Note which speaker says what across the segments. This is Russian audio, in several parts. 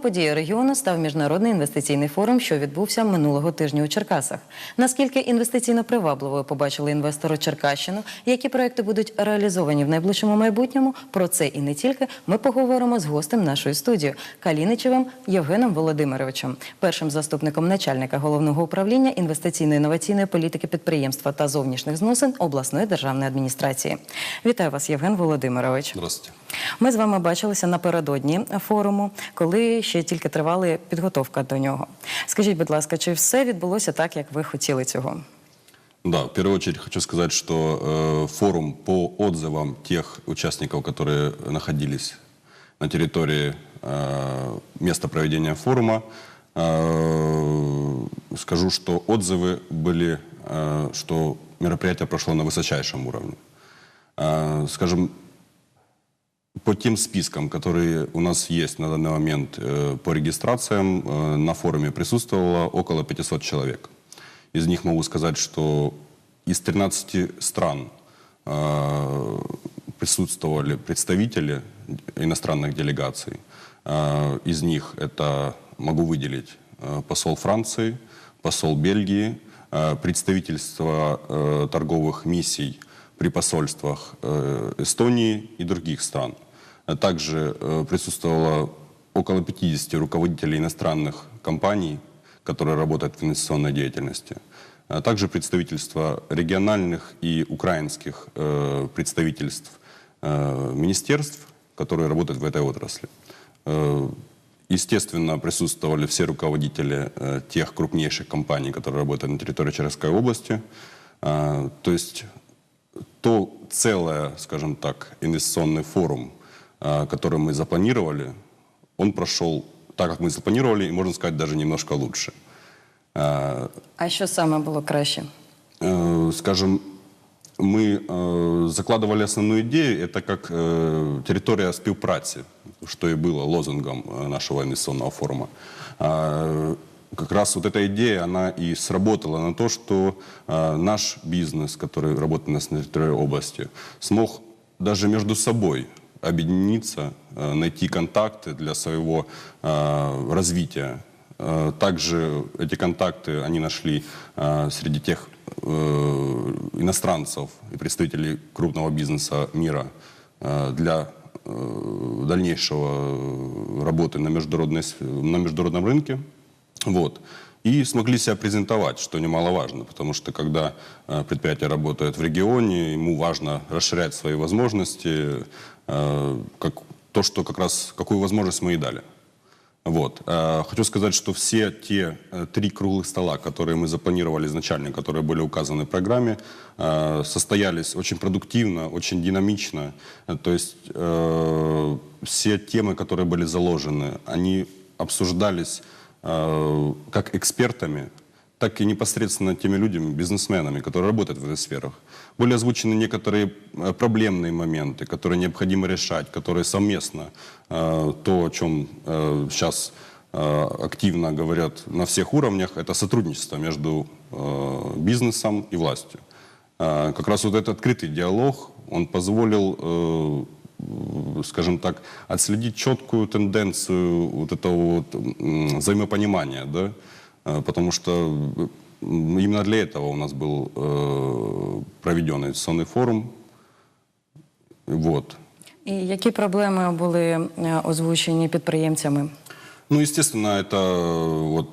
Speaker 1: Подією регіону став міжнародний інвестиційний форум, що відбувся минулого тижня у Черкасах. Наскільки інвестиційно привабливою побачили інвестори Черкащину, які проекти будуть реалізовані в найближчому майбутньому, про це і не тільки ми поговоримо з гостем нашої студії Каліничевим Євгеном Володимировичем, першим заступником начальника головного управління інвестиційно-інноваційної політики підприємства та зовнішніх зносин обласної державної адміністрації. Вітаю вас, Євген Володимирович.
Speaker 2: Здравствуйте.
Speaker 1: Ми з вами бачилися напередодні форуму, коли ще тільки тривала підготовка до нього. Скажіть, будь ласка, чи все відбулося так, як ви хотіли цього?
Speaker 2: Да, в первую очередь хочу сказать, что э, форум по отзывам тех участников, которые находились на территории э, места проведения форума, э, скажу, что отзывы были, э, что мероприятие прошло на высочайшем уровне. Э, скажем, по тем спискам, которые у нас есть на данный момент э, по регистрациям, э, на форуме присутствовало около 500 человек. Из них могу сказать, что из 13 стран э, присутствовали представители иностранных делегаций. Из них это могу выделить посол Франции, посол Бельгии, представительство торговых миссий при посольствах э, Эстонии и других стран. А Также э, присутствовало около 50 руководителей иностранных компаний, которые работают в инвестиционной деятельности. Также представительство региональных и украинских э, представительств э, министерств, которые работают в этой отрасли. Э, Естественно, присутствовали все руководители э, тех крупнейших компаний, которые работают на территории Черкасской области. То есть то целое, скажем так, инвестиционный форум, а, который мы запланировали, он прошел так, как мы запланировали, и, можно сказать, даже немножко лучше. А,
Speaker 1: А що саме було краще?
Speaker 2: э, скажем, мы э, закладывали основную идею, это как э, территория співпраці, что и было лозунгом э, нашего инвестиционного форума. А, как раз вот эта идея, она и сработала на то, что э, наш бизнес, который работает на территории области, смог даже между собой объединиться, э, найти контакты для своего э, развития. Э, Также эти контакты они нашли э, среди тех э, иностранцев и представителей крупного бизнеса мира э, для э, дальнейшего работы на, международной, на международном рынке. Вот. И смогли себя презентовать, что немаловажно, потому что когда э, предприятие работает в регионе, ему важно расширять свои возможности, э, как, то, что как раз, какую возможность мы и дали. Вот. Э, Хочу сказать, что все те три круглых стола, которые мы запланировали изначально, которые были указаны в программе, состоялись очень продуктивно, очень динамично. То есть все темы, которые были заложены, они обсуждались как экспертами, так и непосредственно теми людьми, бизнесменами, которые работают в этих сферах. Были озвучены некоторые э, проблемные моменты, которые необходимо решать, которые совместно, э, то, о чем э, сейчас э, активно говорят на всех уровнях, это сотрудничество между э, бизнесом и властью. Э, Как раз вот этот открытый диалог, он позволил э, скажем так, отследить четкую тенденцию вот этого вот м, взаимопонимания, да, Э, потому что м, именно для этого у нас был э, проведен инвестиционный форум. Вот.
Speaker 1: І які проблеми були е, озвучені підприємцями?
Speaker 2: Ну, естественно, это э, вот э,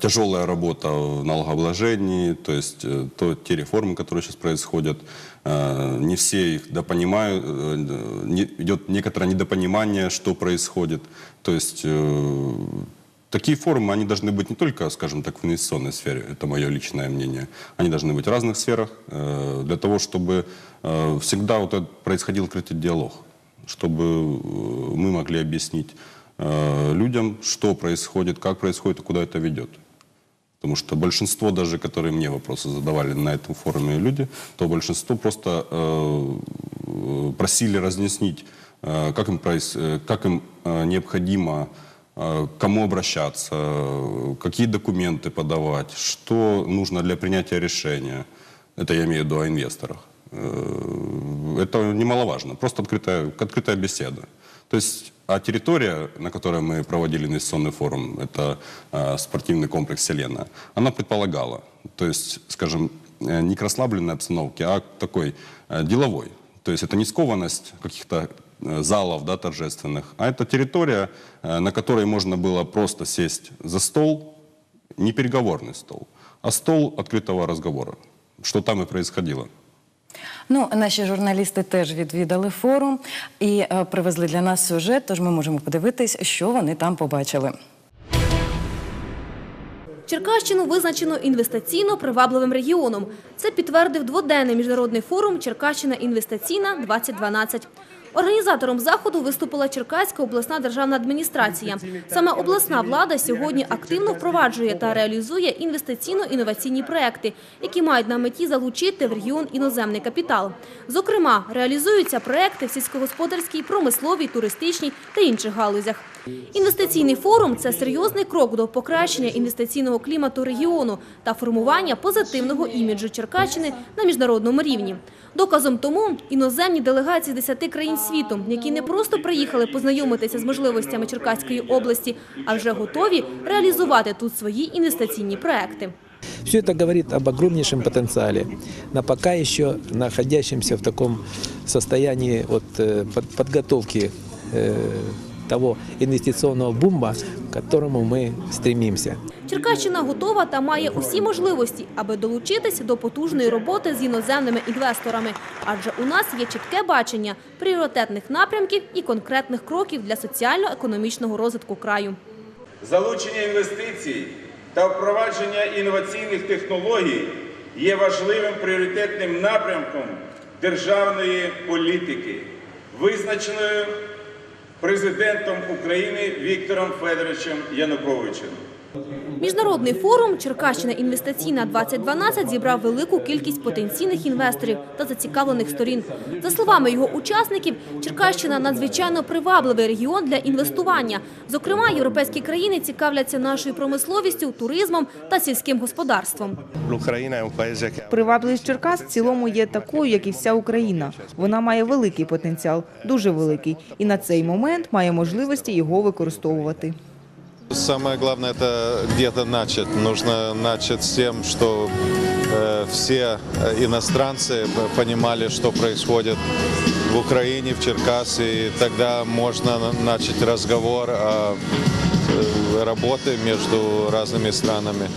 Speaker 2: тяжелая работа в налогообложении, то есть э, то, те реформы, которые сейчас происходят, э, не все их допонимают, э, не- идет некоторое недопонимание, что происходит. То есть э, такие форумы, они должны быть не только, скажем так, в инвестиционной сфере, это мое личное мнение, они должны быть в разных сферах, э, для того, чтобы э, всегда вот этот происходил открытый диалог, чтобы э, мы могли объяснить э, людям, что происходит, как происходит и куда это ведет. Потому что большинство даже, которые мне вопросы задавали на этом форуме люди, то большинство просто э, э, просили разъяснить, э, как им, проис- э, как им э, необходимо, э, кому обращаться, э, какие документы подавать, что нужно для принятия решения. Это я имею в виду о инвесторах. Э, Это немаловажно. Просто открытая, открытая беседа. То есть, а территория, на которой мы проводили инвестиционный форум, это э, спортивный комплекс «Селена», она предполагала, то есть, скажем, э, не к расслабленной обстановке, а такой э, деловой. То есть это не скованность каких-то э, залов да, торжественных, а это территория, э, на которой можно было просто сесть за стол, не переговорный стол, а стол открытого разговора, что там и происходило.
Speaker 1: Ну, наші журналісти теж відвідали форум і е, привезли для нас сюжет, тож ми можемо подивитись, що вони там побачили.
Speaker 3: Черкащину визначено інвестиційно привабливим регіоном. Це підтвердив дводенний міжнародний форум Черкащина інвестиційна 2012. Організатором заходу виступила Черкаська обласна державна адміністрація. Саме обласна влада сьогодні активно впроваджує та реалізує інвестиційно-інноваційні проекти, які мають на меті залучити в регіон іноземний капітал. Зокрема, реалізуються проекти в сільськогосподарській, промисловій, туристичній та інших галузях. Інвестиційний форум – це серйозний крок до покращення інвестиційного клімату регіону та формування позитивного іміджу Черкащини на міжнародному рівні. Доказом тому іноземні делегації з 10 країн світу, які не просто приїхали познайомитися з можливостями Черкаської області, а вже готові реалізувати тут свої інвестиційні проекти.
Speaker 4: Все это говорит об огромнейшем потенциале, на пока еще находящемся в таком состоянии вот, э, под- подготовки э, того инвестиционного бумба, к которому мы стремимся.
Speaker 3: Черкащина готова та має усі можливості, аби долучитися до потужної роботи з іноземними інвесторами. Адже у нас є чітке бачення пріоритетних напрямків і конкретних кроків для соціально-економічного розвитку краю.
Speaker 5: Залучення інвестицій та впровадження інноваційних технологій є важливим пріоритетним напрямком державної політики, визначеною президентом України Віктором Федоровичем Януковичем.
Speaker 3: Міжнародний форум Черкащина інвестиційна 2012 зібрав велику кількість потенційних інвесторів та зацікавлених сторін. За словами його учасників, Черкащина надзвичайно привабливий регіон для інвестування. Зокрема, європейські країни цікавляться нашою промисловістю, туризмом та сільським господарством.
Speaker 6: Привабливість Черкас в цілому є такою, як і вся Україна. Вона має великий потенціал, дуже великий, і на цей момент має можливості його використовувати.
Speaker 7: Самое главное это где-то начать. Нужно начать с тем, что э, все э, иностранцы понимали, что происходит в Украине, в Черкасе, и тогда можно на- начать разговор о э, работе между разными странами.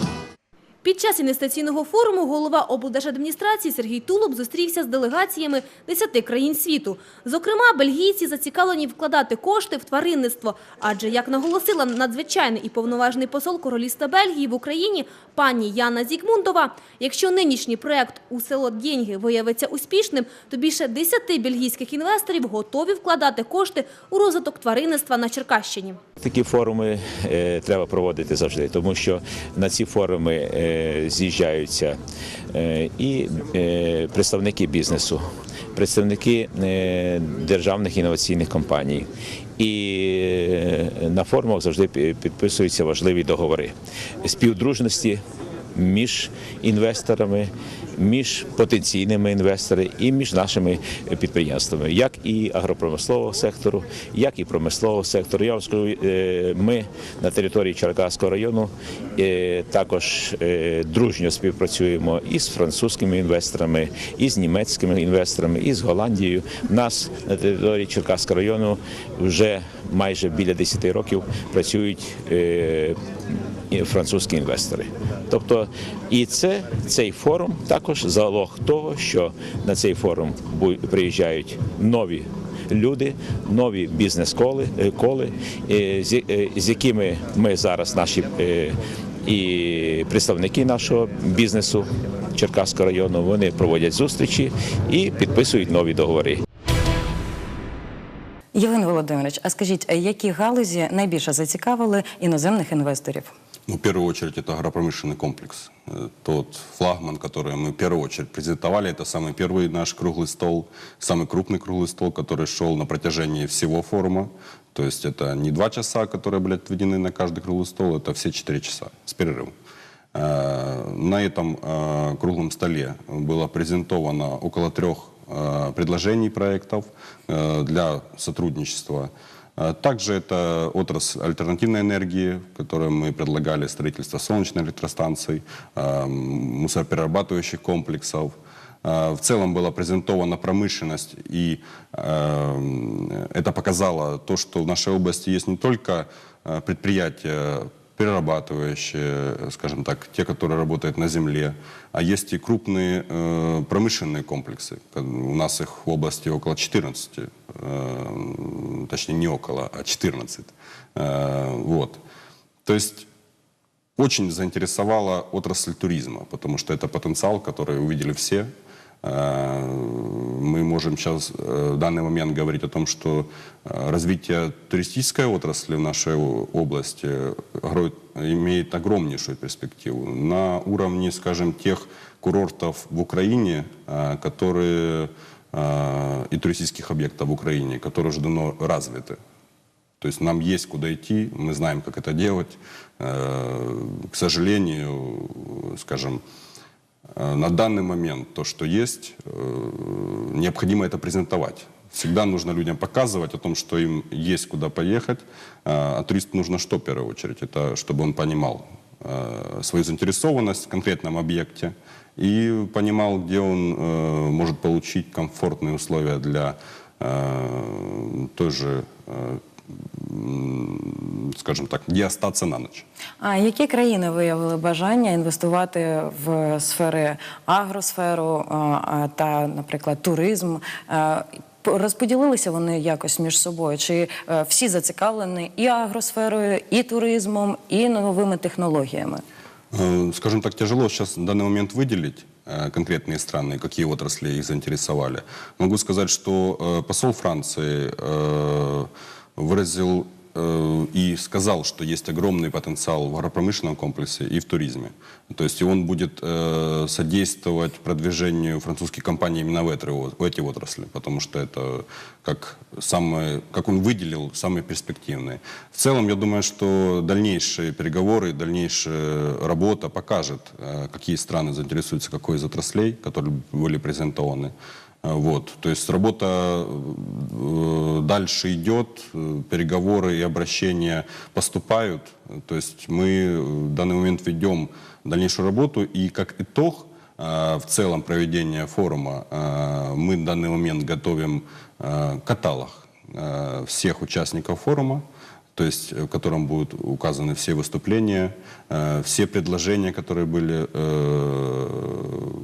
Speaker 3: Під час інвестиційного форуму голова облдержадміністрації Сергій Тулуб зустрівся з делегаціями 10 країн світу. Зокрема, бельгійці зацікавлені вкладати кошти в тваринництво. Адже, як наголосила надзвичайний і повноважний посол Королівства Бельгії в Україні пані Яна Зігмундова, якщо нинішній проект у село Дєньги виявиться успішним, то більше 10 бельгійських інвесторів готові вкладати кошти у розвиток тваринництва на Черкащині.
Speaker 8: Такі форуми е, треба проводити завжди, тому що на ці форуми е, з'їжджаються е, і е, представники бізнесу, представники е, державних інноваційних компаній. І на форумах завжди підписуються важливі договори співдружності між інвесторами, між потенційними інвесторами і між нашими підприємствами, як і агропромислового сектору, як і промислового сектору. Я вам скажу, е, ми на території Черкаського району е, також е, дружньо співпрацюємо і з французькими інвесторами, і з німецькими інвесторами, і з Голландією. У нас на території Черкаського району вже майже біля 10 років працюють французькі інвестори. Тобто, і це цей форум також залог того, що на цей форум приїжджають нові. Люди, нові бізнес-коли, е, коли, е, з, е, з якими ми зараз наші і представники нашого бізнесу Черкаського району вони проводять зустрічі і підписують нові договори.
Speaker 1: Євген Володимирович, а скажіть, які галузі найбільше зацікавили іноземних інвесторів?
Speaker 2: Ну, в первую очередь, это агропромышленный комплекс. Э, Тот флагман, который мы в первую очередь презентовали, это самый первый наш круглый стол, самый крупный круглый стол, который шел на протяжении всего форума. То есть это не два часа, которые были отведены на каждый круглый стол, это все четыре часа с перерывом. Э, На этом э, круглом столе было презентовано около трех предложений проектов для сотрудничества Также это отрасль альтернативной энергии, в которой мы предлагали строительство солнечных электростанций, а, мусороперерабатывающих комплексов. А, В целом была презентована промышленность, и э, это показало то, что в нашей области есть не только э, предприятия, перерабатывающие, скажем так, те, которые работают на земле, а есть и крупные э, промышленные комплексы. У нас их в области около 14, э, точнее не около, а 14. Э, вот. То есть очень заинтересовала отрасль туризма, потому что это потенциал, который увидели все. Э, Мы можем сейчас э, в данный момент говорить о том, что э, развитие туристической отрасли в нашей области имеет огромнейшую перспективу на уровне, скажем, тех курортов в Украине, которые и туристических объектов в Украине, которые уже давно развиты. То есть нам есть куда идти, мы знаем, как это делать. Э, К сожалению, скажем, э, на данный момент то, что есть, э, необходимо это презентовать. Всегда нужно людям показывать о том, что им есть куда поехать. А туристу нужно что в первую очередь? Это чтобы он понимал свою заинтересованность в конкретном объекте и понимал, где он э, может получить комфортные условия для э, той же э, м, скажем так, где остаться на ночь.
Speaker 1: А які країни виявили бажання інвестувати в сфери агросферу а, а, та, наприклад, туризм? А, п- Розподілилися вони якось між собою? Чи е, всі зацікавлені і агросферою, і туризмом, і новими технологіями?
Speaker 2: Э, Скажем так, тяжело сейчас в данный момент выделить э, конкретные страны, какие отрасли их заинтересовали. Могу сказать, что э, посол Франции э, выразил э, и сказал, что есть огромный потенциал в агропромышленном комплексе и в туризме. То есть он будет э, содействовать продвижению французских компаний именно в, этой, в эти отрасли, потому что это, как, самое, как он выделил, самые перспективные. В целом, я думаю, что дальнейшие переговоры, дальнейшая работа покажет, э, какие страны заинтересуются какой из отраслей, которые были презентованы. Э, Вот. То есть работа э, дальше идет, э, переговоры и обращения поступают. То есть мы в данный момент ведем дальнейшую работу, и как итог в целом проведения форума мы в данный момент готовим каталог всех участников форума, то есть в котором будут указаны все выступления, все предложения, которые были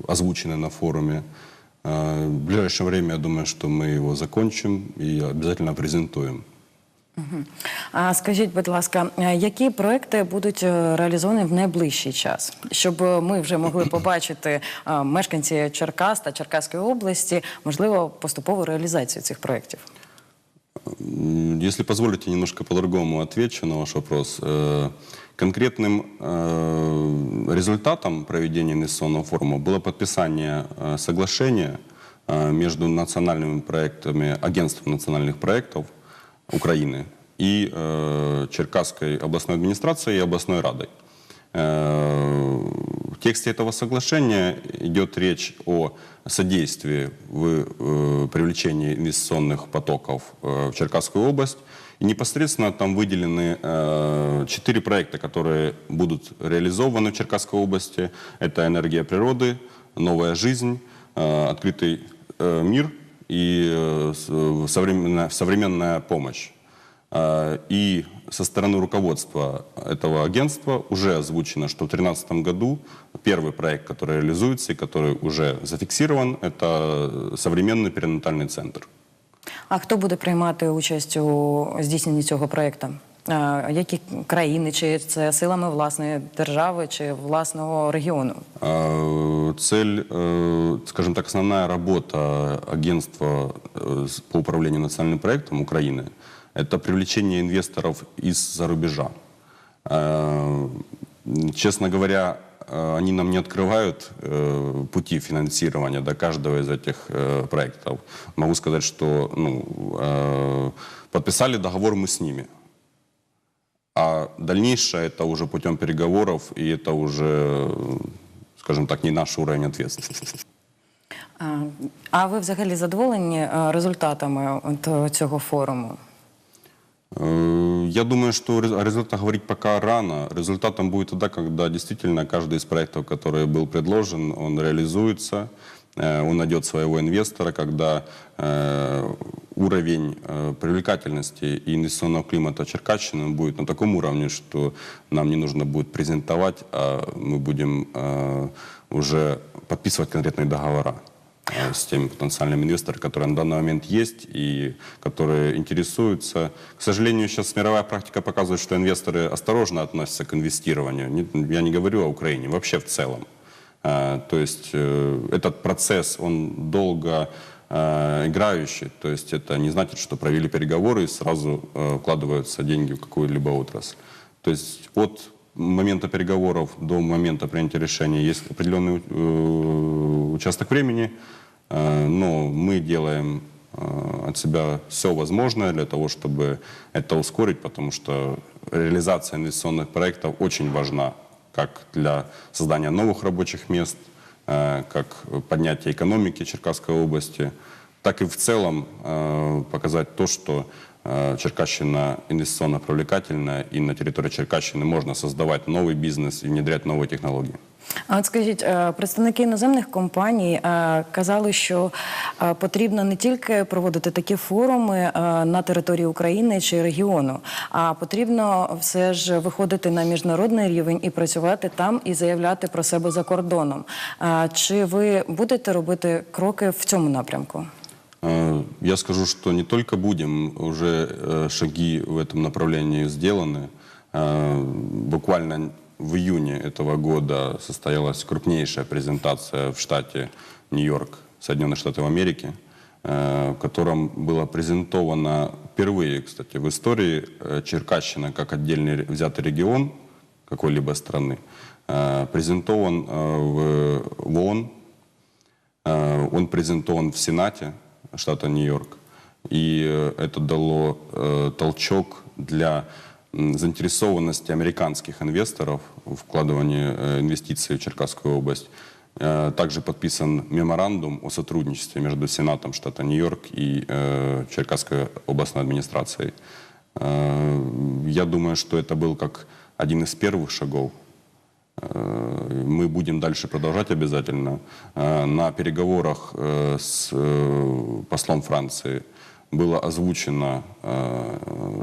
Speaker 2: озвучены на форуме. Э, В ближайшее время, я думаю, что мы его закончим и обязательно презентуем.
Speaker 1: А скажіть, будь ласка, які проекти будуть е, реалізовані в найближчий час, щоб е, ми вже могли побачити мешканці Черкас та Черкаської області, можливо, поступову реалізацію цих проєктів?
Speaker 2: Если позволите, немножко по-другому отвечу на ваш вопрос. Конкретным э, результатом проведения инвестиционного форума было подписание э, соглашения э, между национальными проектами, агентством национальных проектов Украины и э, Черкасской областной администрацией и областной радой. Э, тексте этого соглашения идет речь о содействии в э, привлечении инвестиционных потоков э, в Черкасскую область. И непосредственно там выделены э, четыре проекта, которые будут реализованы в Черкасской области. Это энергия природы, новая жизнь, э, открытый э, мир и э, э, современная, современная помощь. И со стороны руководства этого агентства уже озвучено, что в 2013 году первый проект, который реализуется и который уже зафиксирован, это современный перинатальный центр.
Speaker 1: А хто буде приймати участь у здійсненні цього проєкту? Е, Які країни, чи це силами власної держави, чи власного регіону?
Speaker 2: А, Цель, э, скажем так, основная работа агентства э, с- по управлению национальным проектом Украины – это привлечение инвесторов из-за рубежа. А, Честно говоря, э, они нам не открывают э, пути финансирования до каждого из этих э, проектов. Могу сказать, что ну, э, подписали договор мы с ними. А дальнейшее это уже путем переговоров, и это уже, э, скажем так, не наш уровень ответственности.
Speaker 1: А, А ви взагалі задоволені е, результатами цього форуму?
Speaker 2: Я думаю, что о рез- о результатах говорить пока рано. Результатом будет тогда, когда действительно каждый из проектов, который был предложен, он реализуется, э, он найдет своего инвестора, когда э, уровень э, привлекательности и инвестиционного климата Черкащины будет на таком уровне, что нам не нужно будет презентовать, а мы будем э, уже подписывать конкретные договора э, с теми потенциальными инвесторами, которые на данный момент есть и которые интересуются. К сожалению, сейчас мировая практика показывает, что инвесторы осторожно относятся к инвестированию. Я не говорю о Украине, вообще в целом. Э, То есть э, этот процесс, он долго э, играющий. То есть это не значит, что провели переговоры и сразу э, вкладываются деньги в какую-либо отрасль. То есть от момента переговоров до момента принятия решения есть определенный э, участок времени, э, но мы делаем э, от себя все возможное для того, чтобы это ускорить, потому что реализация инвестиционных проектов очень важна как для создания новых рабочих мест, э, как поднятия экономики Черкасской области, так и в целом э, показать то, что э, Черкащина инвестиционно привлекательна, и на территории Черкащины можно создавать новый бизнес и внедрять новые технологии.
Speaker 1: А от скажіть, е, представники іноземних компаній е, казали, що е, потрібно не тільки проводити такі форуми е, на території України чи регіону, а потрібно все ж виходити на міжнародний рівень і працювати там і заявляти про себе за кордоном. Е, Чи ви будете робити кроки в цьому напрямку?
Speaker 2: Э, Я скажу, что не только будем, уже э, шаги в этом направлении сделаны. Э, Буквально в июне этого года состоялась крупнейшая презентация в штате Нью-Йорк, Соединенных Штатов Америки, э, в котором было презентовано впервые, кстати, в истории э, Черкащина как отдельный взятый регион какой-либо страны, э, презентован в ООН, Он презентован в Сенате штата Нью-Йорк. И это дало толчок для заинтересованности американских инвесторов в вкладывании э, инвестиций в Черкасскую область. Э, Также подписан меморандум о сотрудничестве между Сенатом штата Нью-Йорк и э, Черкасской областной администрацией. Я думаю, что это был как один из первых шагов Мы будем дальше продолжать обязательно. На переговорах с послом Франции было озвучено,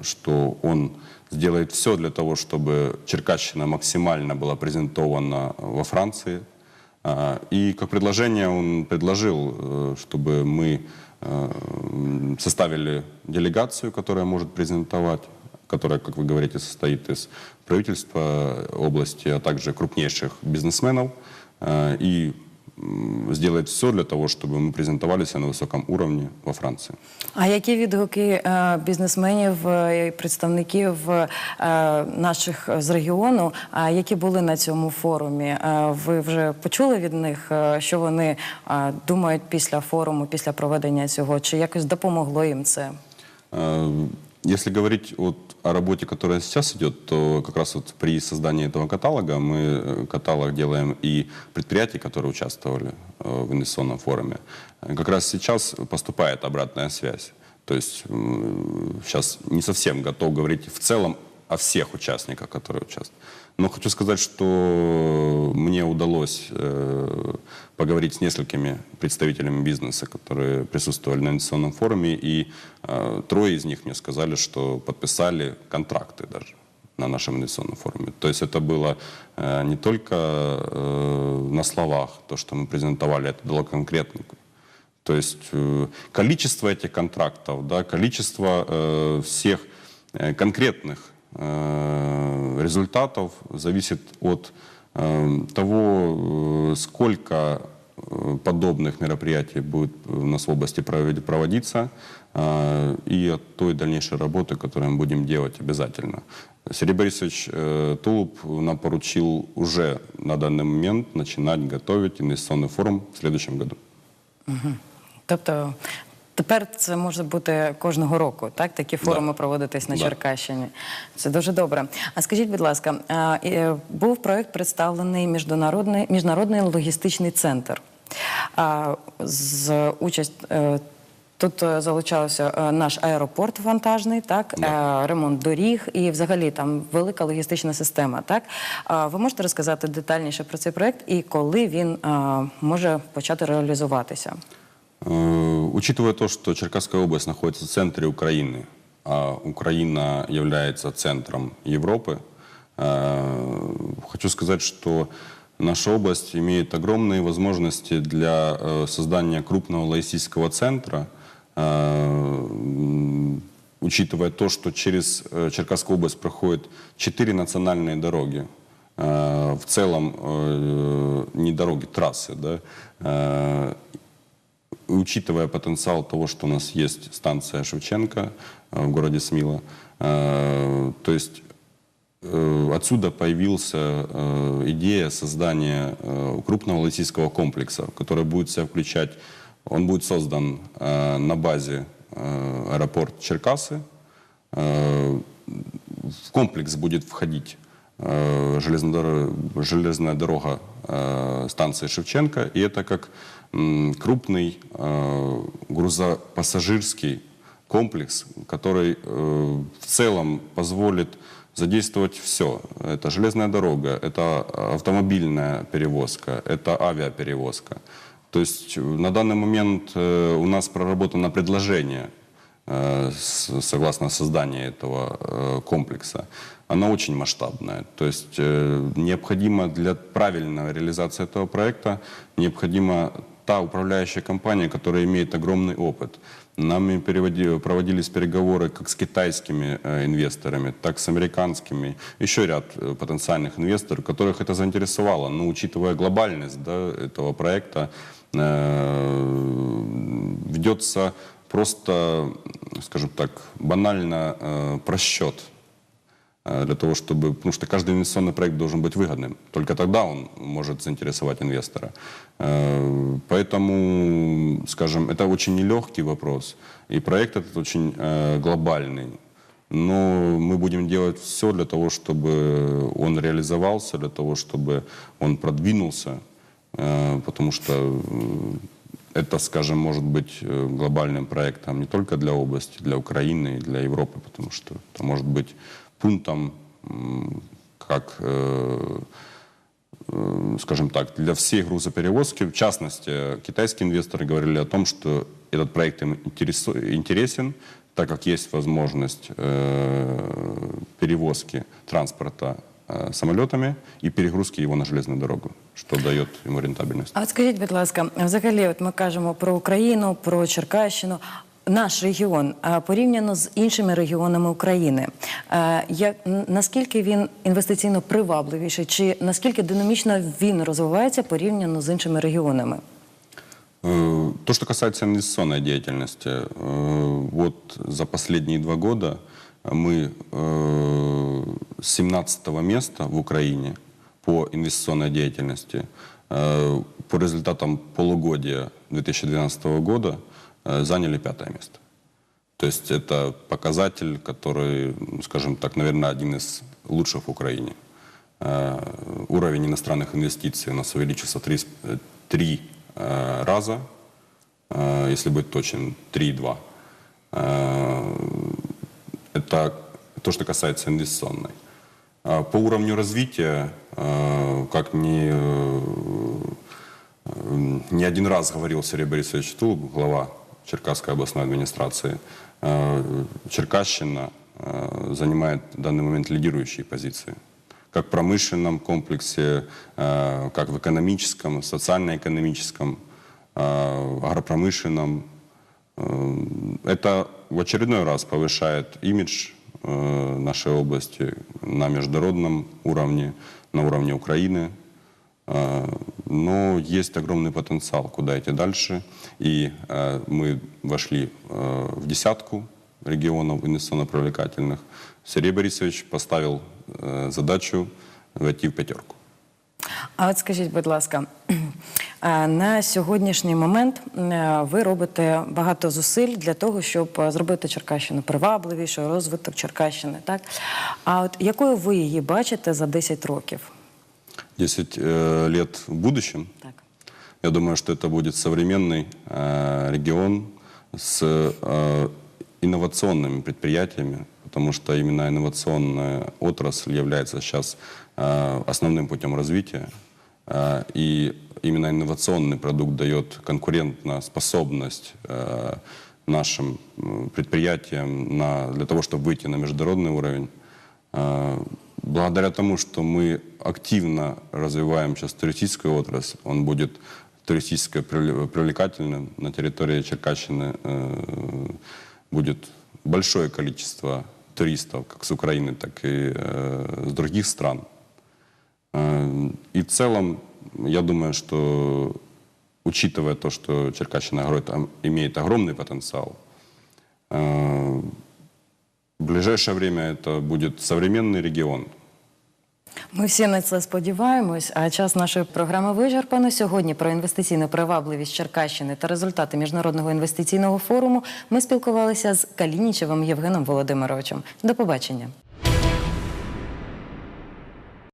Speaker 2: что он сделает все для того, чтобы Черкащина максимально была презентована во Франции. Э, И как предложение он предложил, э, чтобы мы э, составили делегацию, которая может презентовать которая, как вы говорите, состоит из правительства области, а также крупнейших бизнесменов, э, и м, сделает все для того, чтобы мы презентовались на высоком уровне во Франции.
Speaker 1: А які відгуки е, бізнесменів е, і представників е, наших з регіону, е, які були на цьому форумі? Е, Ви вже почули від них, е, що вони е, думають після форуму, після проведення цього? Чи якось допомогло їм це?
Speaker 2: Э, Если говорить вот о работе, которая сейчас идет, то как раз вот при создании этого каталога мы э, каталог делаем и предприятий, которые участвовали э, в инвестиционном форуме. Как раз сейчас поступает обратная связь. То есть сейчас не совсем готов говорить в целом о всех участниках, которые участвуют. Но хочу сказать, что мне удалось э, поговорить с несколькими представителями бизнеса, которые присутствовали на инвестиционном форуме, и э, трое из них мне сказали, что подписали контракты даже на нашем инвестиционном форуме. То есть это было э, не только э, на словах, то, что мы презентовали, это дало конкретный то есть э, количество этих контрактов, да, количество э, всех э, конкретных результатов зависит от э, того, э, сколько э, подобных мероприятий будет у нас в области проводиться, э, и от той дальнейшей работы, которую мы будем делать обязательно. Сергей Борисович э, Тулуп нам поручил уже на данный момент начинать готовить инвестиционный форум в следующем году.
Speaker 1: Тобто тепер це може бути кожного року, так? Такі форуми
Speaker 2: Да.
Speaker 1: проводитись на
Speaker 2: Да.
Speaker 1: Черкащині. Це дуже добре. А скажіть, будь ласка, е, був проект представлений міжнародний, міжнародний логістичний центр. А, з участь е, Тут е, залучався наш аеропорт вантажний, так е, ремонт доріг і взагалі там велика логістична система. Так ви можете розказати детальніше про цей проект і коли він може почати реалізуватися?
Speaker 2: Э, Учитывая то, что Черкасская область находится в центре Украины, а Украина является центром Европы, э, хочу сказать, что наша область имеет огромные возможности для э, создания крупного логистического центра, учитывая то, что через Черкасскую область проходят четыре национальные дороги, в целом не дороги, трассы, да, учитывая потенциал того, что у нас есть станция Шевченко э, в городе Смила, э, то есть э, отсюда появилась идея создания крупного логистического комплекса, который будет себя включать, он будет создан на базе аэропорт Черкасы, в комплекс будет входить железная дорога э, станции Шевченко, и это как крупный э, грузопассажирский комплекс, который э, в целом позволит задействовать все. Это железная дорога, это автомобильная перевозка, это авиаперевозка. То есть э, на данный момент э, у нас проработано предложение э, согласно созданию этого э, комплекса, она очень масштабная. То есть э, необходимо для правильной реализации этого проекта необходима та управляющая компания, которая имеет огромный опыт. Нами проводились переговоры как с китайскими э, инвесторами, так с американскими, еще ряд э, потенциальных инвесторов, которых это заинтересовало. Но учитывая глобальность да, этого проекта, э, ведется просто, скажем так, банально э, просчет э, для того, чтобы, потому что каждый инвестиционный проект должен быть выгодным. Только тогда он может заинтересовать инвестора. Э, Поэтому, скажем, это очень нелегкий вопрос. И проект этот очень э, глобальный. Но мы будем делать все для того, чтобы он реализовался, для того, чтобы он продвинулся, потому что это, скажем, может быть э, глобальным проектом не только для области, для Украины и для Европы, потому что это может быть пунктом, как, э, э, скажем так, для всей грузоперевозки. В частности, китайские инвесторы говорили о том, что этот проект им интересен, так как есть возможность перевозки транспорта самолетами и перегрузки его на железную дорогу, что дает ему рентабельность.
Speaker 1: А от скажіть, будь ласка, взагалі, от ми кажемо про Україну, про Черкащину. Наш регіон а, порівняно з іншими регіонами України, е, як н- наскільки він інвестиційно привабливіший, чи наскільки динамічно він розвивається порівняно з іншими регіонами?
Speaker 2: Э, То, что касается инвестиционной деятельности, э, вот за последние два года мы э, с 17 места в Украине по инвестиционной деятельности э, по результатам полугодия 2012 года э, заняли пятое место. То есть это показатель, который, ну, скажем так, наверное, один из лучших в Украине. Э, Уровень иностранных инвестиций у нас увеличился три, три, раза, если быть точен, 3,2. Э, Это то, что касается инвестиционной. А По уровню развития, э, как ни, э, э, не один раз говорил Сергей Борисович Тул, глава Черкасской областной администрации, э, Черкащина занимает в данный момент лидирующие позиции. Как в промышленном комплексе, как в экономическом, социально-экономическом, агропромышленном. Э, Это в очередной раз повышает имидж нашей области на международном уровне, на уровне Украины. Э, Но есть огромный потенциал, куда идти дальше. И э, мы вошли э, в десятку регионов инвестиционно-привлекательных. Сергей Борисович поставил э, задачу войти в пятерку.
Speaker 1: А от скажіть, будь ласка, на сьогоднішній момент е, ви робите багато зусиль для того, щоб е, зробити Черкащину привабливішою, розвиток Черкащини, так? А от якою ви її бачите за 10 років?
Speaker 2: 10 э, лет в будущем.
Speaker 1: Так.
Speaker 2: Я думаю, что это будет современный э, регион с э, инновационными предприятиями, потому что именно инновационная отрасль является сейчас э, основным путем развития. Э, И именно инновационный продукт дает конкурентоспособность э, нашим предприятиям на, для того, чтобы выйти на международный уровень. Э, Благодаря тому, что мы активно развиваем сейчас туристическую отрасль, он будет туристически привле- привлекательным. На территории Черкащины э, будет большое количество туристов, как с Украины, так и э, с других стран. Э, И в целом, я думаю, что учитывая то, что Черкащина говорит, ам- имеет огромный потенциал, э, в ближайшее время это будет современный регион.
Speaker 1: Ми всі на це сподіваємось. А час нашої програми вичерпано. Сьогодні про інвестиційну привабливість Черкащини та результати міжнародного інвестиційного форуму ми спілкувалися з Калінічевим Євгеном Володимировичем. До побачення.